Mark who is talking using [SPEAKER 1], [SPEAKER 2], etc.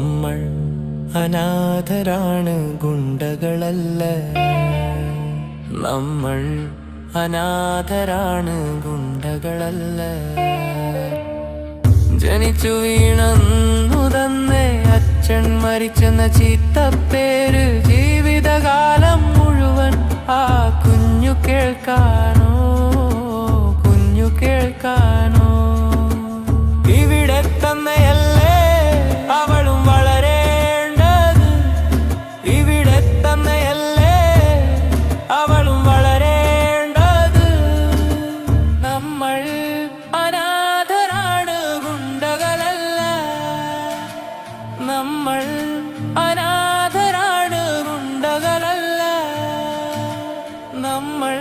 [SPEAKER 1] നമ്മൾ അനാഥരാണ് ഗുണ്ടകളല്ല. നമ്മൾ അനാഥരാണ് ഗുണ്ടകളല്ല. ജനിച്ചു വീണന്നു തന്നെ അച്ഛൻ മരിച്ചെന്ന ചീത്തപ്പേര് ജീവിതകാലം മുഴുവൻ ആ കുഞ്ഞു കേൾക്കാനോ നമ്മൾ അനാഥരാണ് ഗുണ്ടകളല്ല. നമ്മൾ